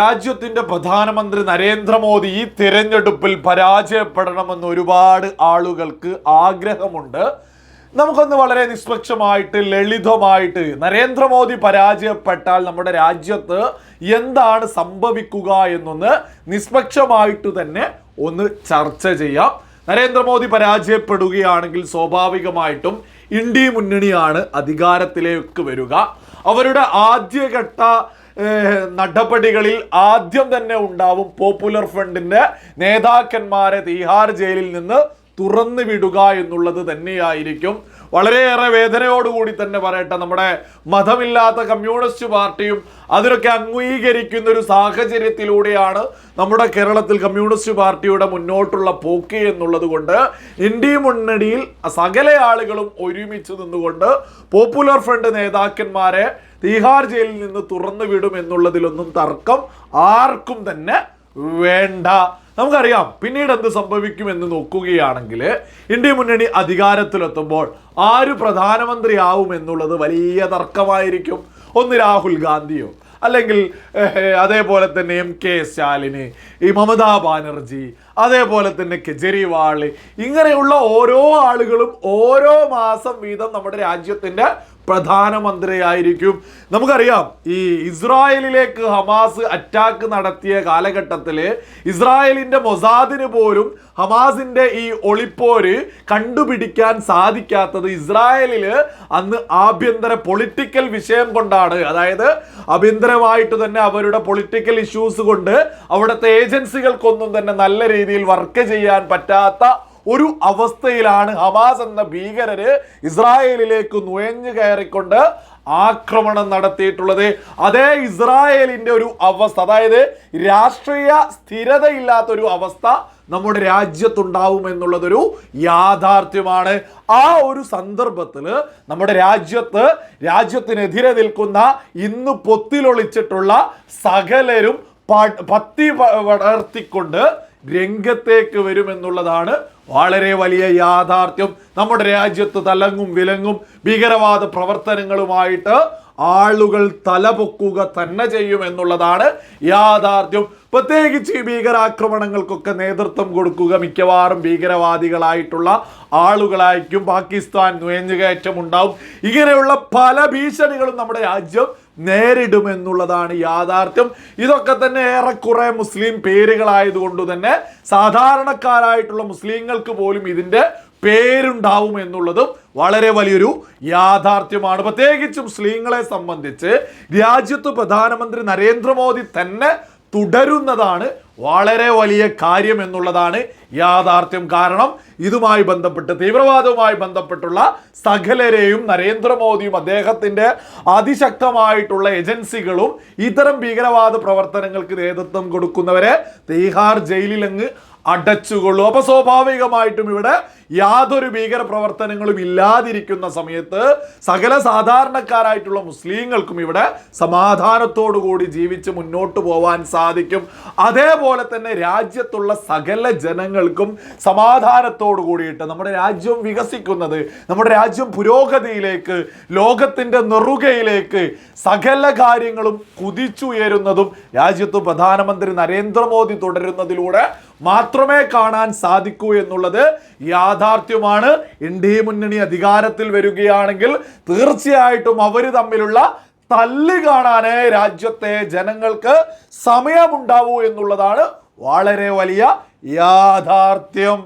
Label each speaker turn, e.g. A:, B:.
A: രാജ്യത്തിന്റെ പ്രധാനമന്ത്രി നരേന്ദ്രമോദി ഈ തിരഞ്ഞെടുപ്പിൽ പരാജയപ്പെടണമെന്ന് ഒരുപാട് ആളുകൾക്ക് ആഗ്രഹമുണ്ട്. നമുക്കൊന്ന് വളരെ നിഷ്പക്ഷമായിട്ട് ലളിതമായിട്ട് നരേന്ദ്രമോദി പരാജയപ്പെട്ടാൽ നമ്മുടെ രാജ്യത്ത് എന്താണ് സംഭവിക്കുക എന്നൊന്ന് നിഷ്പക്ഷമായിട്ട് തന്നെ ഒന്ന് ചർച്ച ചെയ്യാം. നരേന്ദ്രമോദി പരാജയപ്പെടുകയാണെങ്കിൽ സ്വാഭാവികമായിട്ടും ഇന്ത്യ മുന്നണിയാണ് അധികാരത്തിലേക്ക് വരിക. അവരുടെ ആദ്യഘട്ട നടപടികളിൽ ആദ്യം തന്നെ ഉണ്ടാവും പോപ്പുലർ ഫ്രണ്ടിന്റെ നേതാക്കന്മാരെ തീഹാർ ജയിലിൽ നിന്ന് തുറന്നു വിടുക എന്നുള്ളത് തന്നെയായിരിക്കും. വളരെയേറെ വേദനയോടുകൂടി തന്നെ പറയട്ടെ നമ്മുടെ മതമില്ലാത്ത കമ്മ്യൂണിസ്റ്റ് പാർട്ടിയും അതിനൊക്കെ അംഗീകരിക്കുന്ന ഒരു സാഹചര്യത്തിലൂടെയാണ് നമ്മുടെ കേരളത്തിൽ കമ്മ്യൂണിസ്റ്റ് പാർട്ടിയുടെ മുന്നോട്ടുള്ള പോക്ക് എന്നുള്ളത് കൊണ്ട് ഇന്ത്യ മുന്നണിയിൽ സകല ആളുകളും ഒരുമിച്ച് നിന്നുകൊണ്ട് പോപ്പുലർ ഫ്രണ്ട് നേതാക്കന്മാരെ തീഹാർ ജയിലിൽ നിന്ന് തുറന്നു വിടും എന്നുള്ളതിലൊന്നും തർക്കം ആർക്കും തന്നെ വേണ്ട. നമുക്കറിയാം പിന്നീട് എന്ത് സംഭവിക്കും എന്ന് നോക്കുകയാണെങ്കിൽ ഇന്ത്യ മുന്നണി അധികാരത്തിലെത്തുമ്പോൾ ആര് പ്രധാനമന്ത്രിയാവും എന്നുള്ളത് വലിയ തർക്കമായിരിക്കും. ഒന്ന് രാഹുൽ ഗാന്ധിയോ അല്ലെങ്കിൽ അതേപോലെ തന്നെ എം കെ സ്റ്റാലിന് ഈ മമതാ ബാനർജി അതേപോലെ തന്നെ കെജ്രിവാൾ ഇങ്ങനെയുള്ള ഓരോ ആളുകളും ഓരോ മാസം വീതം നമ്മുടെ രാജ്യത്തിന്റെ പ്രധാനമന്ത്രിയായിരിക്കും. നമുക്കറിയാം ഈ ഇസ്രായേലിലേക്ക് ഹമാസ് അറ്റാക്ക് നടത്തിയ കാലഘട്ടത്തിൽ ഇസ്രായേലിന്റെ മൊസാദിന് പോലും ഹമാസിന്റെ ഈ ഒളിപ്പോര് കണ്ടുപിടിക്കാൻ സാധിക്കാത്തത് ഇസ്രായേലിൽ അന്ന് ആഭ്യന്തര പൊളിറ്റിക്കൽ വിഷയം കൊണ്ടാണ്. അതായത് ആഭ്യന്തരമായിട്ട് തന്നെ അവരുടെ പൊളിറ്റിക്കൽ ഇഷ്യൂസ് കൊണ്ട് അവിടുത്തെ ഏജൻസികൾക്കൊന്നും തന്നെ നല്ല രീതിയിൽ വർക്ക് ചെയ്യാൻ പറ്റാത്ത ഒരു അവസ്ഥയിലാണ് ഹമാസ് എന്ന ഭീകരര് ഇസ്രായേലിലേക്ക് നുഴഞ്ഞു കയറിക്കൊണ്ട് ആക്രമണം നടത്തിയിട്ടുള്ളത്. അതേ ഇസ്രായേലിന്റെ ഒരു അവസ്ഥ അതായത് രാഷ്ട്രീയ സ്ഥിരതയില്ലാത്തൊരു അവസ്ഥ നമ്മുടെ രാജ്യത്തുണ്ടാവും എന്നുള്ളതൊരു യാഥാർത്ഥ്യമാണ്. ആ ഒരു സന്ദർഭത്തിൽ നമ്മുടെ രാജ്യത്ത് രാജ്യത്തിനെതിരെ നിൽക്കുന്ന ഇന്ന് പൊത്തിലൊളിച്ചിട്ടുള്ള സകലരും പത്തി വളർത്തിക്കൊണ്ട് രംഗത്തേക്ക് വരുമെന്നുള്ളതാണ് വളരെ വലിയ യാഥാർത്ഥ്യം. നമ്മുടെ രാജ്യത്ത് തലങ്ങും വിലങ്ങും ഭീകരവാദ പ്രവർത്തനങ്ങളുമായിട്ട് ആളുകൾ തലപൊക്കുക തന്നെ ചെയ്യുമെന്നുള്ളതാണ് യാഥാർത്ഥ്യം. പ്രത്യേകിച്ച് ഭീകരാക്രമണങ്ങൾക്കൊക്കെ നേതൃത്വം കൊടുക്കുക മിക്കവാറും ഭീകരവാദികളായിട്ടുള്ള ആളുകളായിരിക്കും. പാകിസ്ഥാൻ നുഴഞ്ഞുകയറ്റം ഉണ്ടാവും ഇങ്ങനെയുള്ള പല ഭീഷണികളും നമ്മുടെ രാജ്യം നേരിടുമെന്നുള്ളതാണ് യാഥാർത്ഥ്യം. ഇതൊക്കെ തന്നെ ഏറെക്കുറെ മുസ്ലിം പേരുകളായതുകൊണ്ട് തന്നെ സാധാരണക്കാരായിട്ടുള്ള മുസ്ലിങ്ങൾക്ക് പോലും ഇതിന്റെ പേരുണ്ടാവും എന്നുള്ളതും വളരെ വലിയൊരു യാഥാർത്ഥ്യമാണ്. പ്രത്യേകിച്ചും മുസ്ലിങ്ങളെ സംബന്ധിച്ച് രാജ്യത്ത് പ്രധാനമന്ത്രി നരേന്ദ്രമോദി തന്നെ തുടരുന്നതാണ് വളരെ വലിയ കാര്യം എന്നുള്ളതാണ് യാഥാർത്ഥ്യം. കാരണം ഇതുമായി ബന്ധപ്പെട്ട് തീവ്രവാദവുമായി ബന്ധപ്പെട്ടുള്ള സകലരെയും നരേന്ദ്രമോദിയും അദ്ദേഹത്തിന്റെ അതിശക്തമായിട്ടുള്ള ഏജൻസികളും ഇത്തരം ഭീകരവാദ പ്രവർത്തനങ്ങൾക്ക് നേതൃത്വം കൊടുക്കുന്നവരെ തീഹാർ ജയിലിലങ്ങ് അടച്ചുകൊള്ളൂ. അപ്പോൾ സ്വാഭാവികമായിട്ടും ഇവിടെ യാതൊരു ഭീകര പ്രവർത്തനങ്ങളും ഇല്ലാതിരിക്കുന്ന സമയത്ത് സകല സാധാരണക്കാരായിട്ടുള്ള മുസ്ലിങ്ങൾക്കും ഇവിടെ സമാധാനത്തോടു കൂടി ജീവിച്ച് മുന്നോട്ട് പോവാൻ സാധിക്കും. അതേപോലെ തന്നെ രാജ്യത്തുള്ള സകല ജനങ്ങൾക്കും സമാധാനത്തോടു കൂടിയിട്ട് നമ്മുടെ രാജ്യം വികസിക്കുന്നത് നമ്മുടെ രാജ്യം പുരോഗതിയിലേക്ക് ലോകത്തിന്റെ നെറുകയിലേക്ക് സകല കാര്യങ്ങളും കുതിച്ചുയരുന്നതും രാജ്യത്ത് പ്രധാനമന്ത്രി നരേന്ദ്രമോദി തുടരുന്നതിലൂടെ മാത്രമേ കാണാൻ സാധിക്കൂ എന്നുള്ളത് യാഥാർത്ഥ്യമാണ്. എൻ ഡി എ മുന്നണി അധികാരത്തിൽ വരികയാണെങ്കിൽ തീർച്ചയായിട്ടും അവർ തമ്മിലുള്ള തല്ല് കാണാനേ രാജ്യത്തെ ജനങ്ങൾക്ക് സമയമുണ്ടാവൂ എന്നുള്ളതാണ് വളരെ വലിയ യാഥാർത്ഥ്യം.